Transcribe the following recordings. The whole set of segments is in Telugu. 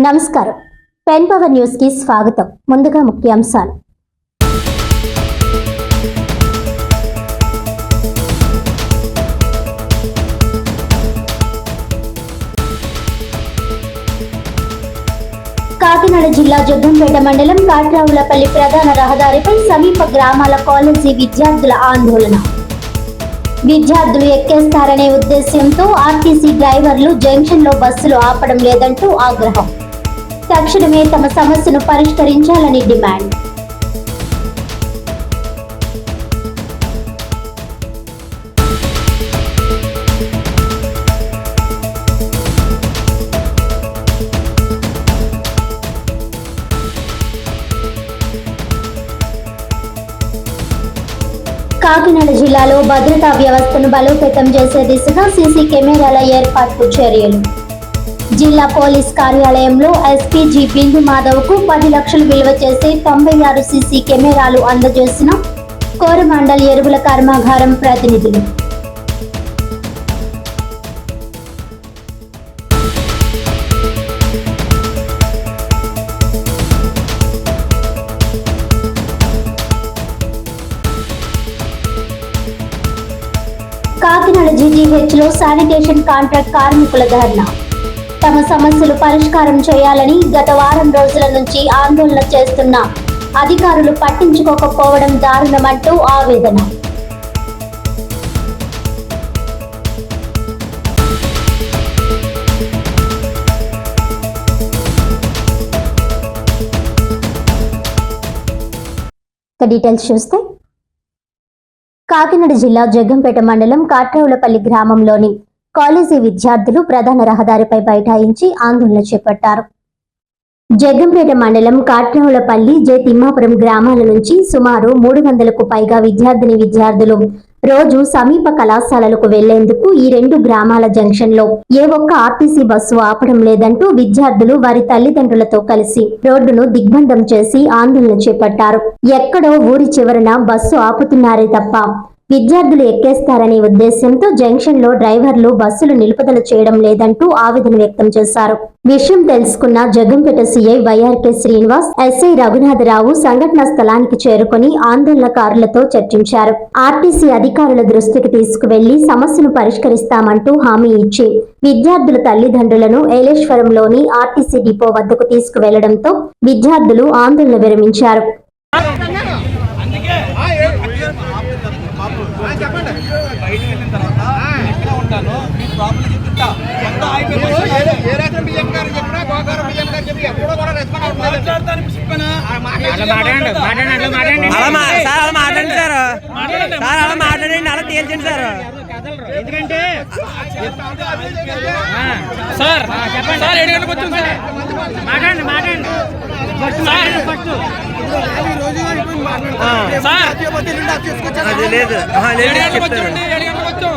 నమస్కారం. పెన్ పవర్ న్యూస్కి స్వాగతం. ముందుగా ముఖ్యాంశాలు. కాకినాడ జిల్లా జగ్గంపేట మండలం కాట్రావులపల్లి ప్రధాన రహదారిపై సమీప గ్రామాల కాలేజీ విద్యార్థుల ఆందోళన. విద్యార్థులు ఎక్కేస్తారనే ఉద్దేశ్యంతో ఆర్టీసీ డ్రైవర్లు జంక్షన్లో బస్సులు ఆపడం లేదంటూ ఆగ్రహం. తక్షణమే తమ సమస్యను పరిష్కరించాలని డిమాండ్. కాకినాడ జిల్లాలో భద్రతా వ్యవస్థను బలోపేతం చేసే దిశగా సీసీ కెమెరాల ఏర్పాటు చర్యలు. జిల్లా పోలీస్ కార్యాలయంలో ఎస్పీ జి బిందు మాధవ్కు పది లక్షలు విలువ చేసే తొంభై ఆరు సీసీ కెమెరాలు అందజేసిన కోరమండల్ ఎరువుల కర్మాగారం ప్రతినిధులు. కాకినాడ జీజీహెచ్లో శానిటేషన్ కాంట్రాక్ట్ కార్మికుల ధర్నా. తమ సమస్యలు పరిష్కారం చేయాలని గత వారం రోజుల నుంచి ఆందోళన చేస్తున్న. అధికారులు పట్టించుకోకపోవడం దారుణమంటూ ఆవేదన. డీటెయిల్స్ చూస్తే. కాకినాడ జిల్లా జగ్గంపేట మండలం కాట్రవులపల్లి గ్రామంలోని కాలేజీ విద్యార్థులు ప్రధాన రహదారిపై బైఠాయించి ఆందోళన చేపట్టారు. జగ్గంపేట మండలం కాట్రవులపల్లి జె. తిమ్మాపురం గ్రామాల నుంచి సుమారు మూడు వందలకు పైగా విద్యార్థిని విద్యార్థులు రోజు సమీప కళాశాలలకు వెళ్ళేందుకు ఈ రెండు గ్రామాల జంక్షన్లో ఏ ఒక్క ఆర్టీసీ బస్సు ఆపడం లేదంటూ విద్యార్థులు వారి తల్లిదండ్రులతో కలిసి రోడ్డును దిగ్బంధం చేసి ఆందోళన చేపట్టారు. ఎక్కడో ఊరి చివరన బస్సు ఆపుతున్నారే తప్ప విద్యార్థులు ఎక్కేస్తారనే ఉద్దేశంతో జంక్షన్లో డ్రైవర్లు బస్సులు నిలుపుదల చేయడం లేదంటూ ఆవేదన వ్యక్తం చేశారు. విషయం తెలుసుకున్న Jaggampeta CI YRK Srinivas SI Raghunatharao సంఘటన స్థలానికి చేరుకుని ఆందోళనకారులతో చర్చించారు. ఆర్టీసీ అధికారుల దృష్టికి తీసుకువెళ్ళి సమస్యను పరిష్కరిస్తామంటూ హామీ ఇచ్చి విద్యార్థుల తల్లిదండ్రులను ఏలేశ్వరంలోని ఆర్టీసీ డిపో వద్దకు తీసుకువెళ్ళడంతో విద్యార్థులు ఆందోళన విరమించారు చెప్పండి బయటికి వెళ్ళిన తర్వాత నేను ఎక్కడ ఉంటాను మీ ప్రాబ్లం చెప్తా ఎంత ఆగిపోయింది మీరు ఏ- ఏ రకం బియ్యం గారు చెప్పినా గోకారం బియ్యం గారు చెప్పి ఎప్పుడూ కూడా రెస్పాండ్ అవ్వట్లేదు మాట్లాడతాను చెప్పానా అలా మా సార్ అలా మాట్లాడండి సార్. సార్ అలా మాట్లాడండి అలా తేల్చండి సార్. ఎందుకంటే సార్ చెప్పండి. సార్ ఏడు గంటలకు వచ్చాం సార్. మాట్లాడండి మాట్లాడండి. సార్ లేదు ఏడు గంటలకు చెప్తారు. వచ్చామండి ఏడు గంటలకు వచ్చాం.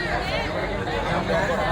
Gracias.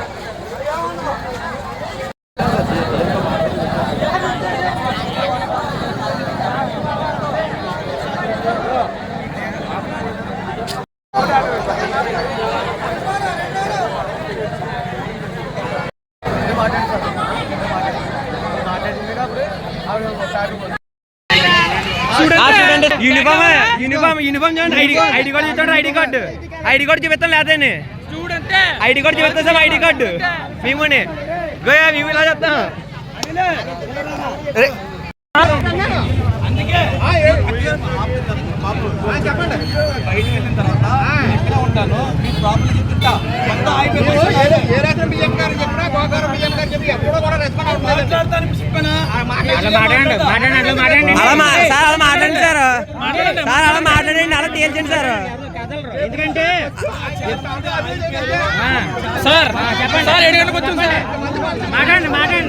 యూనిఫామ్ యూనిఫామ్ యూనిఫామ్ చూడండి. ఐడి ఐడి కార్డు చూడండి ఐడి కార్డు ఐడి కార్డు చూపిస్తాం లేదండి ఐడి కార్డు చూపిస్తాం సార్ ఐడి కార్డు మేముని. గోయా మేము ఇలా చెప్తాం. అరే, ఇప్పుడు ఏ- ఏ రాత్రి బియ్యం గారు చెప్పినా గోకారం బియ్యం గారు చెప్పి ఎప్పుడూ కూడా రెస్పాండ్ అవ్వలేదు అలా మాట్లాడండి మాట్లాడండి అట్లా మాట్లాడండి అలా మా సార్ అలా మాట్లాడండి సార్. సార్ అలా మాట్లాడండి అలా తేల్చండి సార్. ఎందుకంటే సార్ చెప్పండి. సార్ ఏడు గంటలకు వచ్చాం సార్. మాట్లాడండి మాట్లాడండి.